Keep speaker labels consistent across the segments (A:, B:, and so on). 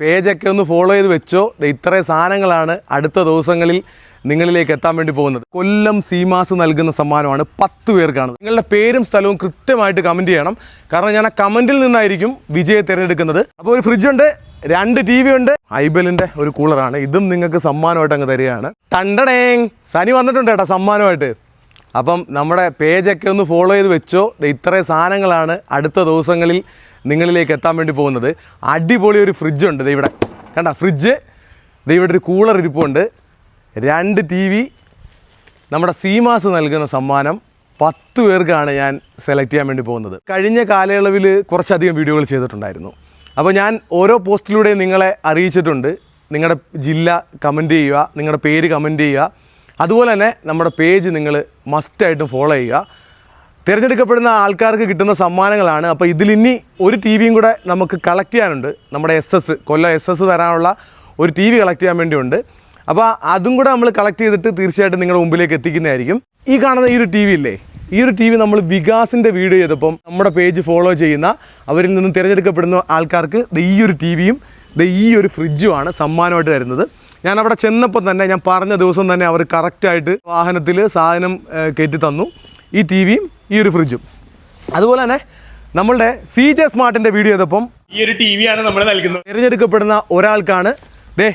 A: പേജൊക്കെ ഒന്ന് ഫോളോ ചെയ്ത് വെച്ചോ. ഇത്ര സാധനങ്ങളാണ് അടുത്ത ദിവസങ്ങളിൽ നിങ്ങളിലേക്ക് എത്താൻ വേണ്ടി പോകുന്നത്. കൊല്ലം സീമാസ് നൽകുന്ന സമ്മാനമാണ് പത്ത് പേർക്കാണ് നിങ്ങളുടെ പേരും സ്ഥലവും കൃത്യമായിട്ട് കമന്റ് ചെയ്യണം. കാരണം ഞാൻ ആ കമന്റിൽ നിന്നായിരിക്കും വിജയെ തിരഞ്ഞെടുക്കുന്നത്. അപ്പോൾ ഒരു ഫ്രിഡ്ജ് ഉണ്ട് രണ്ട് ടി വി ഉണ്ട് ഐബലിന്റെ ഒരു കൂളറാണ് ഇതും നിങ്ങൾക്ക് സമ്മാനമായിട്ട് അങ്ങ് തരികയാണ്. ടണ്ടടേങ്! സനി വന്നിട്ടുണ്ട് കേട്ടോ സമ്മാനമായിട്ട്. അപ്പം നമ്മുടെ പേജൊക്കെ ഒന്ന് ഫോളോ ചെയ്ത് വെച്ചോ. ഇത്ര സാധനങ്ങളാണ് അടുത്ത ദിവസങ്ങളിൽ നിങ്ങളിലേക്ക് എത്താൻ വേണ്ടി പോകുന്നത്. അടിപൊളി ഒരു ഫ്രിഡ്ജ് ഉണ്ട്. ഇവിടെ. കണ്ട ഫ്രിഡ്ജ് ഇവിടെ ഒരു കൂളർ ഇരിപ്പുണ്ട്. രണ്ട് ടി വി നമ്മുടെ സീമാസ് നൽകുന്ന സമ്മാനം പത്ത് പേർക്കാണ് ഞാൻ സെലക്ട് ചെയ്യാൻ വേണ്ടി പോകുന്നത്. കഴിഞ്ഞ കാലയളവിൽ കുറച്ചധികം വീഡിയോകൾ ചെയ്തിട്ടുണ്ടായിരുന്നു. അപ്പോൾ ഞാൻ ഓരോ പോസ്റ്റിലൂടെയും നിങ്ങളെ അറിയിച്ചിട്ടുണ്ട്. നിങ്ങളുടെ ജില്ല കമന്റ് ചെയ്യുക നിങ്ങളുടെ പേര് കമന്റ് ചെയ്യുക. അതുപോലെ തന്നെ നമ്മുടെ പേജ് നിങ്ങൾ മസ്റ്റായിട്ടും ഫോളോ ചെയ്യുക. തിരഞ്ഞെടുക്കപ്പെടുന്ന ആൾക്കാർക്ക് കിട്ടുന്ന സമ്മാനങ്ങളാണ്. അപ്പോൾ ഇതിലിനി ഒരു ടി വിയും കൂടെ നമുക്ക് കളക്ട് ചെയ്യാനുണ്ട്. നമ്മുടെ S S Kollam S S തരാനുള്ള ഒരു ടി വി കളക്ട് ചെയ്യാൻ വേണ്ടിയുണ്ട്. അപ്പോൾ അതും കൂടെ നമ്മൾ കളക്ട് ചെയ്തിട്ട് തീർച്ചയായിട്ടും നിങ്ങളുടെ മുമ്പിലേക്ക് എത്തിക്കുന്നതായിരിക്കും. ഈ കാണുന്ന ഈ ഒരു ടി ഇല്ലേ? ഈ ഒരു ടി നമ്മൾ വികാസിന്റെ വീഡിയോ ചെയ്തപ്പം നമ്മുടെ പേജ് ഫോളോ ചെയ്യുന്ന അവരിൽ നിന്നും തിരഞ്ഞെടുക്കപ്പെടുന്ന ആൾക്കാർക്ക് ഈ ഒരു ടി വിയും ഈ ഒരു ഫ്രിഡ്ജുമാണ് സമ്മാനമായിട്ട് തരുന്നത്. ഞാൻ അവിടെ ചെന്നപ്പോൾ തന്നെ ഞാൻ പറഞ്ഞ ദിവസം തന്നെ അവർ കറക്റ്റായിട്ട് വാഹനത്തിൽ സാധനം കയറ്റി തന്നു. ഈ ടി വിയും ഈ ഒരു ഫ്രിഡ്ജും. അതുപോലെ തന്നെ നമ്മളുടെ സി ജെ സ്മാർട്ടിന്റെ വീഡിയോ ചെയ്തപ്പം
B: ഈ ഒരു ടി വി ആണ് നമ്മൾ നൽകുന്നത്.
A: തിരഞ്ഞെടുക്കപ്പെടുന്ന ഒരാൾക്കാണ്. ദേ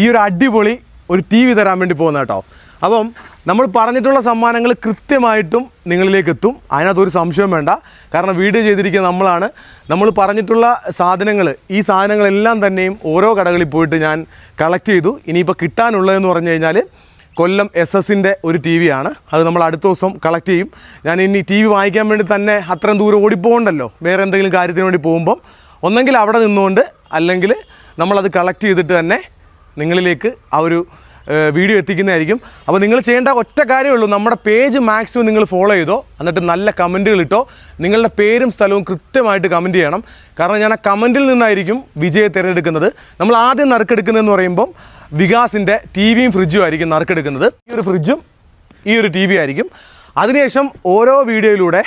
A: ഈ ഒരു അടിപൊളി ഒരു ടി വി തരാൻ വേണ്ടി പോകുന്നത് കേട്ടോ. അപ്പം നമ്മൾ പറഞ്ഞിട്ടുള്ള സമ്മാനങ്ങൾ കൃത്യമായിട്ടും നിങ്ങളിലേക്ക് എത്തും. അതിനകത്ത് ഒരു സംശയം വേണ്ട. കാരണം വീഡിയോ ചെയ്തിരിക്കുന്ന നമ്മളാണ്. നമ്മൾ പറഞ്ഞിട്ടുള്ള സാധനങ്ങൾ ഈ സാധനങ്ങളെല്ലാം തന്നെയും ഓരോ കടകളിൽ പോയിട്ട് ഞാൻ കളക്ട് ചെയ്തു. ഇനിയിപ്പോൾ കിട്ടാനുള്ളതെന്ന് പറഞ്ഞു കഴിഞ്ഞാൽ കൊല്ലം എസ് എസിന്റെ ഒരു ടി വി ആണ് അത് നമ്മൾ അടുത്ത ദിവസം കളക്ട് ചെയ്യും. ഞാൻ ഇനി ടി വി വാങ്ങിക്കാൻ വേണ്ടി തന്നെ അത്രയും ദൂരം ഓടിപ്പോകണ്ടല്ലോ? വേറെ എന്തെങ്കിലും കാര്യത്തിന് വേണ്ടി പോകുമ്പം. ഒന്നെങ്കിൽ അവിടെ നിന്നുകൊണ്ട് അല്ലെങ്കിൽ നമ്മളത് കളക്ട് ചെയ്തിട്ട് തന്നെ നിങ്ങളിലേക്ക് ആ ഒരു വീഡിയോ എത്തിക്കുന്നതായിരിക്കും. അപ്പോൾ നിങ്ങൾ ചെയ്യേണ്ട ഒറ്റ കാര്യമേ ഉള്ളൂ. നമ്മുടെ പേജ് മാക്സിമം നിങ്ങൾ ഫോളോ ചെയ്തോ എന്നിട്ട് നല്ല കമന്റുകൾ ഇട്ടോ നിങ്ങളുടെ പേരും സ്ഥലവും കൃത്യമായിട്ട് കമന്റ് ചെയ്യണം. കാരണം ഞാൻ ആ കമന്റിൽ നിന്നായിരിക്കും വിജയെ തിരഞ്ഞെടുക്കുന്നത്. നമ്മൾ ആദ്യം നറുക്കെടുക്കുന്നതെന്ന് പറയുമ്പം വികാസിന്റെ ടി വിയും ഫ്രിഡ്ജും ആയിരിക്കും നറുക്കെടുക്കുന്നത്. ഈ ഒരു ഫ്രിഡ്ജും ഈ ഒരു ടി വി ആയിരിക്കും. അതിനുശേഷം ഓരോ വീഡിയോയിലൂടെ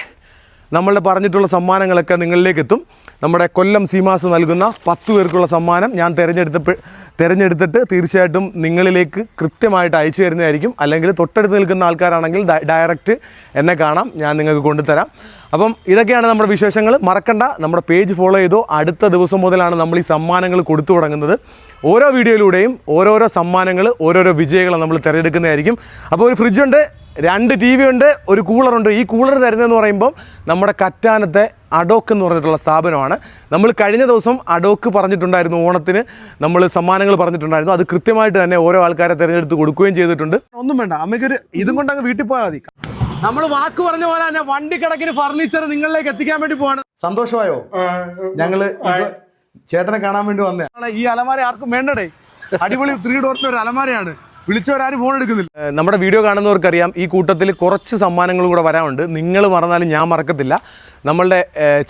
A: നമ്മളുടെ പറഞ്ഞിട്ടുള്ള സമ്മാനങ്ങളൊക്കെ നിങ്ങളിലേക്ക് എത്തും നമ്മുടെ കൊല്ലം സീമാസ് നൽകുന്ന പത്ത് പേർക്കുള്ള സമ്മാനം ഞാൻ തിരഞ്ഞെടുത്ത തിരഞ്ഞെടുത്തിട്ട് തീർച്ചയായിട്ടും നിങ്ങളിലേക്ക് കൃത്യമായിട്ട് അയച്ചു തരുന്നതായിരിക്കും. അല്ലെങ്കിൽ തൊട്ടടുത്ത് നിൽക്കുന്ന ആൾക്കാരാണെങ്കിൽ ഡയറക്റ്റ് എന്നെ കാണാം. ഞാൻ നിങ്ങൾക്ക് കൊണ്ടുതരാം. അപ്പം ഇതൊക്കെയാണ് നമ്മുടെ വിശേഷങ്ങൾ. മറക്കണ്ട. നമ്മുടെ പേജ് ഫോളോ ചെയ്തോ. അടുത്ത ദിവസം മുതലാണ് നമ്മൾ ഈ സമ്മാനങ്ങൾ കൊടുത്തു തുടങ്ങുന്നത്. ഓരോ വീഡിയോയിലൂടെയും ഓരോരോ സമ്മാനങ്ങൾ ഓരോരോ വിജയങ്ങൾ നമ്മൾ തിരഞ്ഞെടുക്കുന്നതായിരിക്കും. അപ്പോൾ ഒരു ഫ്രിഡ്ജുണ്ട് രണ്ട് ടി വി ഉണ്ട് ഒരു കൂളറുണ്ട് ഈ കൂളർ തരുന്നതെന്ന് പറയുമ്പം നമ്മുടെ കറ്റാനത്തെ അഡോക്ക് എന്ന് പറഞ്ഞിട്ടുള്ള സ്ഥാപനമാണ്. നമ്മൾ കഴിഞ്ഞ ദിവസം അഡോക്ക് പറഞ്ഞിട്ടുണ്ടായിരുന്നു ഓണത്തിന്. നമ്മൾ സമ്മാനങ്ങൾ പറഞ്ഞിട്ടുണ്ടായിരുന്നു. അത് കൃത്യമായിട്ട് തന്നെ ഓരോ ആൾക്കാരെ തിരഞ്ഞെടുത്ത് കൊടുക്കുകയും ചെയ്തിട്ടുണ്ട്. ഒന്നും വേണ്ട. അമ്മയ്ക്കൊരു ഇതും കൊണ്ട് അങ്ങ് വീട്ടിൽ പോയാൽ മതി. നമ്മൾ വാക്ക് പറഞ്ഞ പോലെ തന്നെ വണ്ടി കിടക്കിന് ഫർണിച്ചർ നിങ്ങളിലേക്ക് എത്തിക്കാൻ വേണ്ടി പോവാണ്. സന്തോഷമായോ? ഞങ്ങൾ ഇത് ചേട്ടനെ കാണാൻ വേണ്ടി വന്നേ. ഈ അലമാര ആർക്കും വേണ്ടടേ? അടിപൊളി ത്രീ ഡോറിന്റെ ഒരു അലമാരയാണ്. വിളിച്ചവരാരും ഫോൺ എടുക്കുന്നില്ല. നമ്മുടെ വീഡിയോ കാണുന്നവർക്കറിയാം ഈ കൂട്ടത്തിൽ കുറച്ച് സമ്മാനങ്ങൾ കൂടെ വരാനുണ്ട്. നിങ്ങൾ മറന്നാലും ഞാൻ മറക്കത്തില്ല. നമ്മളുടെ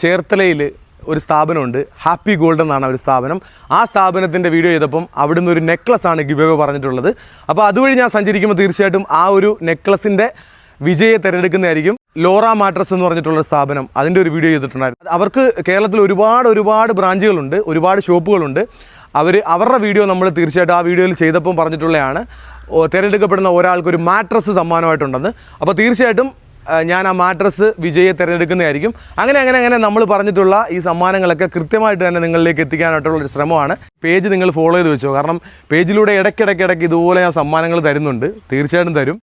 A: ചേർത്തലയിൽ ഒരു സ്ഥാപനമുണ്ട്. ഹാപ്പി ഗോൾഡ് എന്നാണ് ഒരു സ്ഥാപനം. ആ സ്ഥാപനത്തിന്റെ വീഡിയോ ചെയ്തപ്പം അവിടുന്ന് ഒരു നെക്ലസ് ആണ് ഗിവ് പറഞ്ഞിട്ടുള്ളത്. അപ്പോൾ അതുവഴി ഞാൻ സഞ്ചരിക്കുമ്പോൾ തീർച്ചയായിട്ടും ആ ഒരു നെക്ലസിന്റെ വിജയെ തിരഞ്ഞെടുക്കുന്നതായിരിക്കും. ലോറ മാട്രസ് എന്ന് പറഞ്ഞിട്ടുള്ള സ്ഥാപനം അതിന്റെ ഒരു വീഡിയോ ചെയ്തിട്ടുണ്ടായിരുന്നു. അവർക്ക് കേരളത്തിൽ ഒരുപാട് ഒരുപാട് ബ്രാഞ്ചുകളുണ്ട് ഒരുപാട് ഷോപ്പുകളുണ്ട്. അവർ അവരുടെ വീഡിയോ നമ്മൾ തീർച്ചയായിട്ടും ആ വീഡിയോയിൽ ചെയ്തപ്പം പറഞ്ഞിട്ടുള്ളതാണ് തിരഞ്ഞെടുക്കപ്പെടുന്ന ഒരാൾക്ക് ഒരു മാട്രസ് സമ്മാനമായിട്ടുണ്ടെന്ന്. അപ്പോൾ തീർച്ചയായിട്ടും ഞാൻ ആ മാട്രസ് വിജയെ തിരഞ്ഞെടുക്കുന്നതായിരിക്കും. അങ്ങനെ അങ്ങനെ അങ്ങനെ നമ്മൾ പറഞ്ഞിട്ടുള്ള ഈ സമ്മാനങ്ങളൊക്കെ കൃത്യമായിട്ട് തന്നെ നിങ്ങളിലേക്ക് എത്തിക്കാനായിട്ടുള്ള ഒരു ശ്രമമാണ്. പേജ് നിങ്ങൾ ഫോളോ ചെയ്ത് വെച്ചോ. കാരണം പേജിലൂടെ ഇടയ്ക്കിടയ്ക്കിടയ്ക്ക് ഇതുപോലെ ഞാൻ സമ്മാനങ്ങൾ തരുന്നുണ്ട്. തീർച്ചയായിട്ടും തരും.